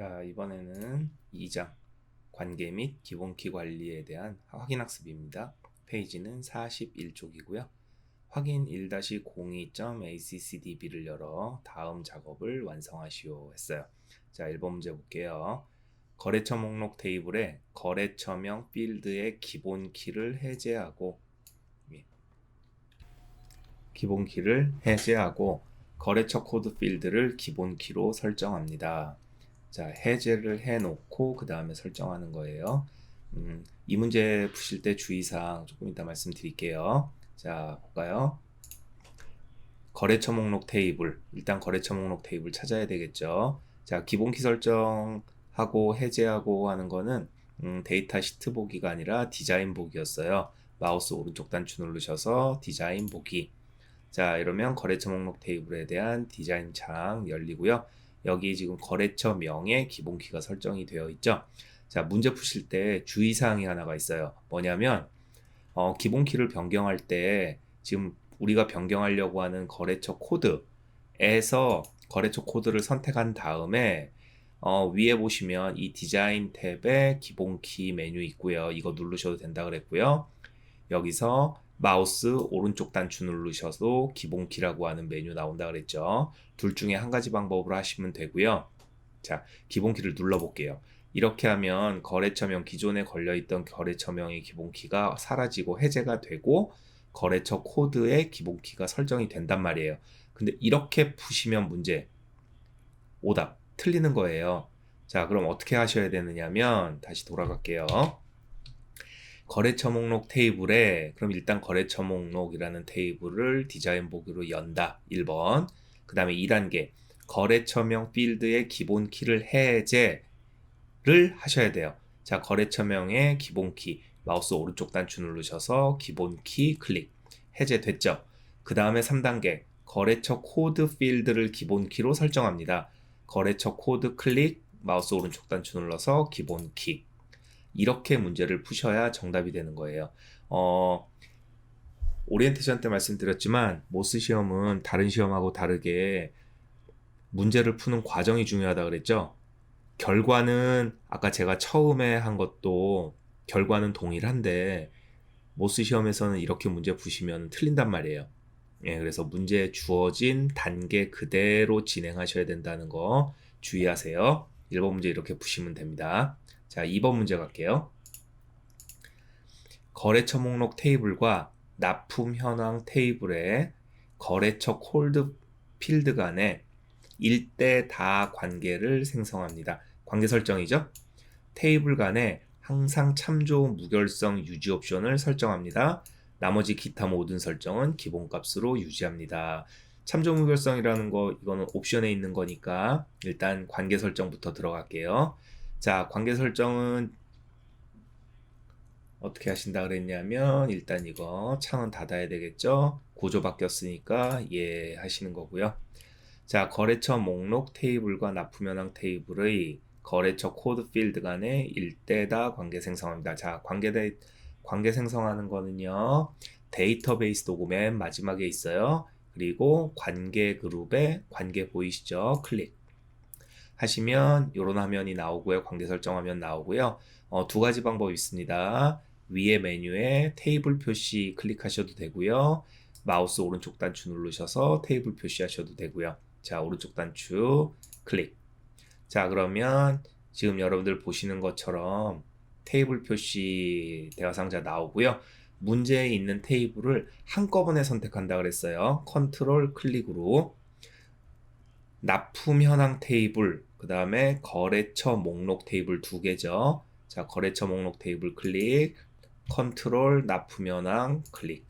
자, 이번에는 2장 관계 및 기본키 관리에 대한 확인 학습입니다. 페이지는 41쪽이고요. 확인 1-02.accdb를 열어 다음 작업을 완성하시오 했어요. 자, 1번 문제 볼게요. 거래처 목록 테이블에 거래처명 필드의 기본 키를 해제하고 예. 기본 키를 해제하고 거래처 코드 필드를 기본 키로 설정합니다. 자, 해제를 해놓고 그 다음에 설정하는 거예요. 음, 이 문제 푸실 때 주의사항 조금 이따 말씀드릴게요. 자, 볼까요? 거래처 목록 테이블. 일단 거래처 목록 테이블 찾아야 되겠죠. 자, 기본키 설정하고 해제하고 하는 거는 음, 데이터 시트 보기가 아니라 디자인 보기였어요. 마우스 오른쪽 단추 누르셔서 디자인 보기. 자, 이러면 거래처 목록 테이블에 대한 디자인 창 열리고요. 여기 지금 거래처 명의 기본키가 설정이 되어 있죠. 자, 문제 푸실 때 주의사항이 하나가 있어요. 뭐냐면, 어, 기본키를 변경할 때 지금 우리가 변경하려고 하는 거래처 코드에서 거래처 코드를 선택한 다음에 어, 위에 보시면 이 디자인 탭에 기본키 메뉴 있고요. 이거 누르셔도 된다 그랬고요. 여기서 마우스 오른쪽 단추 누르셔도 기본키라고 하는 메뉴 나온다 그랬죠. 둘 중에 한 가지 방법으로 하시면 되고요. 자, 기본키를 눌러볼게요. 이렇게 하면 거래처명 기존에 걸려있던 거래처명의 기본키가 사라지고 해제가 되고 거래처 코드의 기본키가 설정이 된단 말이에요. 근데 이렇게 푸시면 문제 오답 틀리는 거예요. 자, 그럼 어떻게 하셔야 되느냐면 다시 돌아갈게요. 거래처 목록 테이블에 그럼 일단 거래처 목록이라는 테이블을 디자인 보기로 연다. 1번. 그 다음에 2단계 거래처명 필드의 기본 키를 해제를 하셔야 돼요. 자, 거래처명의 기본 키 마우스 오른쪽 단추 누르셔서 기본 키 클릭 해제됐죠. 그 다음에 3단계 거래처 코드 필드를 기본 키로 설정합니다. 거래처 코드 클릭 마우스 오른쪽 단추 눌러서 기본 키 이렇게 문제를 푸셔야 정답이 되는 거예요. 어, 오리엔테이션 때 말씀드렸지만 모스 시험은 다른 시험하고 다르게 문제를 푸는 과정이 중요하다 그랬죠. 결과는 아까 제가 처음에 한 것도 결과는 동일한데 모스 시험에서는 이렇게 문제 푸시면 틀린단 말이에요. 예, 그래서 문제 주어진 단계 그대로 진행하셔야 된다는 거 주의하세요. 1번 문제 이렇게 푸시면 됩니다. 자, 2번 문제 갈게요. 거래처 목록 테이블과 납품 현황 테이블의 거래처 콜드 필드 간의 일대 다 관계를 생성합니다. 관계 설정이죠. 테이블 간에 항상 참 좋은 무결성 유지 옵션을 설정합니다. 나머지 기타 모든 설정은 기본값으로 유지합니다. 참 좋은 무결성이라는 거 이거는 옵션에 있는 거니까 일단 관계 설정부터 들어갈게요. 자, 관계 설정은 어떻게 하신다 그랬냐면 일단 이거 창은 닫아야 되겠죠. 구조 바뀌었으니까 예 하시는 거고요. 자, 거래처 목록 테이블과 납품 현황 테이블의 거래처 코드 필드 간의 일대다 관계 생성합니다. 자, 관계 대 관계 생성하는 거는요. 데이터베이스 도구 맨 마지막에 있어요. 그리고 관계 그룹에 관계 보이시죠? 클릭. 하시면 이런 화면이 나오고요. 관계 설정하면 나오고요. 어, 두 가지 방법이 있습니다. 위에 메뉴에 테이블 표시 클릭하셔도 되고요. 마우스 오른쪽 단추 누르셔서 테이블 표시하셔도 되고요. 자, 오른쪽 단추 클릭. 자, 그러면 지금 여러분들 보시는 것처럼 테이블 표시 대화 상자 나오고요. 문제에 있는 테이블을 한꺼번에 선택한다 그랬어요. 컨트롤 클릭으로 납품 현황 테이블, 그 다음에 거래처 목록 테이블 두 개죠. 자, 거래처 목록 테이블 클릭, 컨트롤 납품 현황 클릭.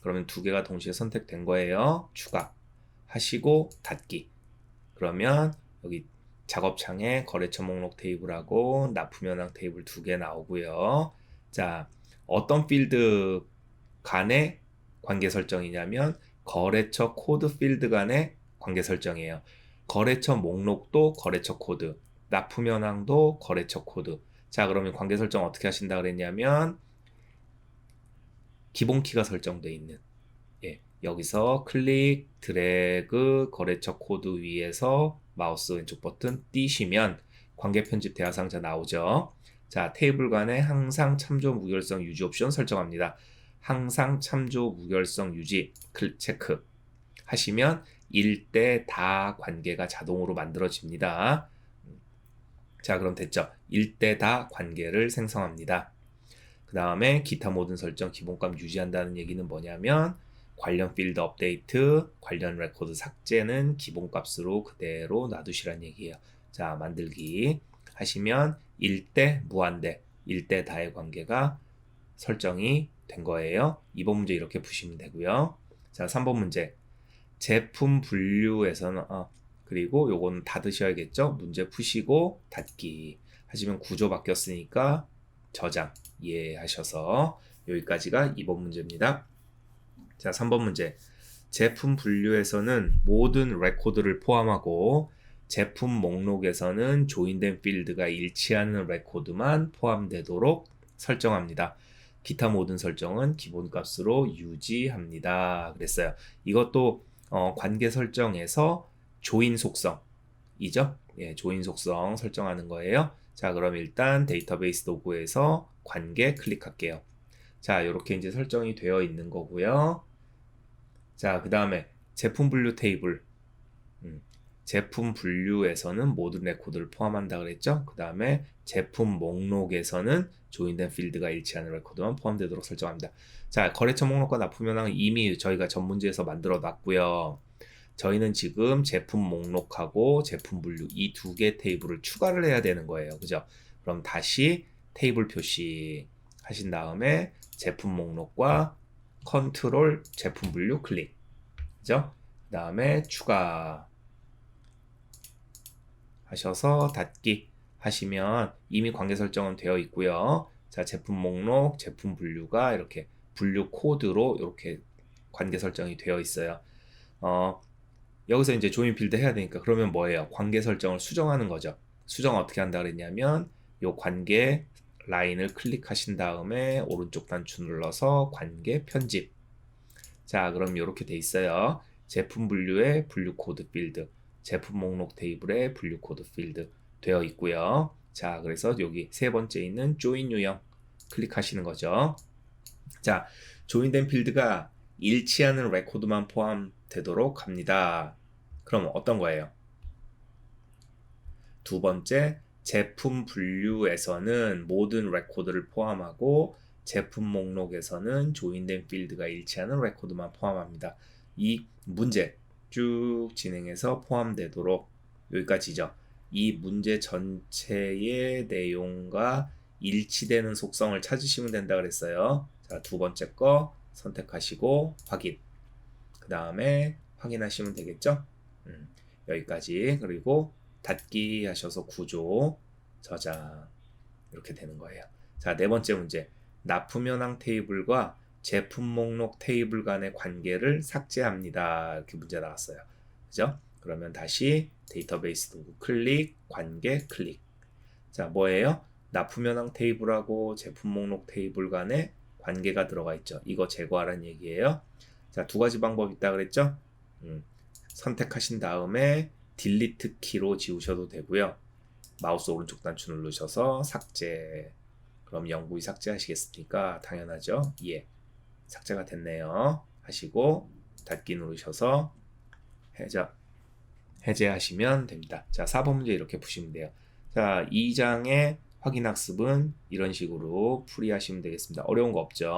그러면 두 개가 동시에 선택된 거예요. 추가 하시고 닫기. 그러면 여기 작업창에 거래처 목록 테이블하고 납품 현황 테이블 두 개 나오고요. 자, 어떤 필드 간의 관계 설정이냐면 거래처 코드 필드 간의 관계 설정이에요. 거래처 목록도 거래처 코드, 납품 현황도 거래처 코드. 자, 그러면 관계 설정 어떻게 하신다 그랬냐면 기본 키가 설정되어 있는 예, 여기서 클릭, 드래그, 거래처 코드 위에서 마우스 왼쪽 버튼 띄시면 관계 편집 대화 상자 나오죠. 자, 테이블 간에 항상 참조 무결성 유지 옵션 설정합니다. 항상 참조 무결성 유지 클 체크 하시면 일대 다 관계가 자동으로 만들어집니다. 자, 그럼 됐죠? 일대 다 관계를 생성합니다. 그 다음에 기타 모든 설정 기본값 유지한다는 얘기는 뭐냐면 관련 필드 업데이트, 관련 레코드 삭제는 기본값으로 그대로 놔두시란 얘기예요. 자, 만들기 하시면 1대 무한대, 1대 다의 관계가 설정이 된 거예요. 2번 문제 이렇게 푸시면 되고요. 자, 3번 문제. 제품 분류에서는 어, 그리고 요거는 닫으셔야겠죠. 문제 푸시고 닫기 하시면 구조 바뀌었으니까 저장 이해하셔서 여기까지가 2번 문제입니다. 자, 3번 문제. 제품 분류에서는 모든 레코드를 포함하고 제품 목록에서는 조인된 필드가 일치하는 레코드만 포함되도록 설정합니다. 기타 모든 설정은 기본값으로 유지합니다. 그랬어요. 이것도 어, 관계 설정에서 조인 속성이죠. 예, 조인 속성 설정하는 거예요. 자, 그럼 일단 데이터베이스 도구에서 관계 클릭할게요. 자, 이렇게 이제 설정이 되어 있는 거고요. 자, 그 다음에 제품 분류 테이블. 음, 제품 분류에서는 모든 레코드를 포함한다 그랬죠. 그 다음에 제품 목록에서는 조인된 필드가 일치하는 레코드만 포함되도록 설정합니다. 자, 거래처 목록과 납품 현황은 이미 저희가 전 문제에서 만들어 놨고요. 저희는 지금 제품 목록하고 제품 분류 이 두 개 테이블을 추가를 해야 되는 거예요. 그죠? 그럼 다시 테이블 표시 하신 다음에 제품 목록과 컨트롤 제품 분류 클릭. 그죠? 그 다음에 추가 하셔서 닫기 하시면 이미 관계 설정은 되어 있고요. 자, 제품 목록, 제품 분류가 이렇게 분류 코드로 이렇게 관계 설정이 되어 있어요. 어, 여기서 이제 조인 필드 해야 되니까 그러면 뭐예요? 관계 설정을 수정하는 거죠. 수정 어떻게 한다 그랬냐면 요 관계 라인을 클릭하신 다음에 오른쪽 단추 눌러서 관계 편집. 자, 그럼 이렇게 돼 있어요. 제품 분류의 분류 코드 필드, 제품 목록 테이블의 분류 코드 필드 되어 있고요. 자, 그래서 여기 세 번째 있는 조인 유형 클릭하시는 거죠. 자, 조인된 필드가 일치하는 레코드만 포함되도록 합니다. 그럼 어떤 거예요? 두 번째, 제품 분류에서는 모든 레코드를 포함하고 제품 목록에서는 조인된 필드가 일치하는 레코드만 포함합니다. 이 문제 쭉 진행해서 포함되도록 여기까지죠. 이 문제 전체의 내용과 일치되는 속성을 찾으시면 된다 그랬어요. 자, 두 번째 거 선택하시고 확인. 그 다음에 확인하시면 되겠죠? 음, 여기까지. 그리고 닫기 하셔서 구조, 저장. 이렇게 되는 거예요. 자, 네 번째 문제. 납품 현황 테이블과 제품 목록 테이블 간의 관계를 삭제합니다. 이렇게 문제 나왔어요. 그죠? 그러면 다시 데이터베이스 도구 클릭, 관계 클릭. 자, 뭐예요? 납품 현황 테이블하고 제품 목록 테이블 간의 관계가 들어가 있죠. 이거 제거하라는 얘기예요. 자, 두 가지 방법 있다 그랬죠? 음, 선택하신 다음에 딜리트 키로 지우셔도 되고요. 마우스 오른쪽 단추 누르셔서 삭제. 그럼 영구히 삭제하시겠습니까? 당연하죠. 예. 삭제가 됐네요. 하시고 닫기 누르셔서 해제 해제하시면 됩니다. 자, 4번 문제 이렇게 푸시면 돼요. 자, 2장의 확인 학습은 이런 식으로 풀이하시면 되겠습니다. 어려운 거 없죠?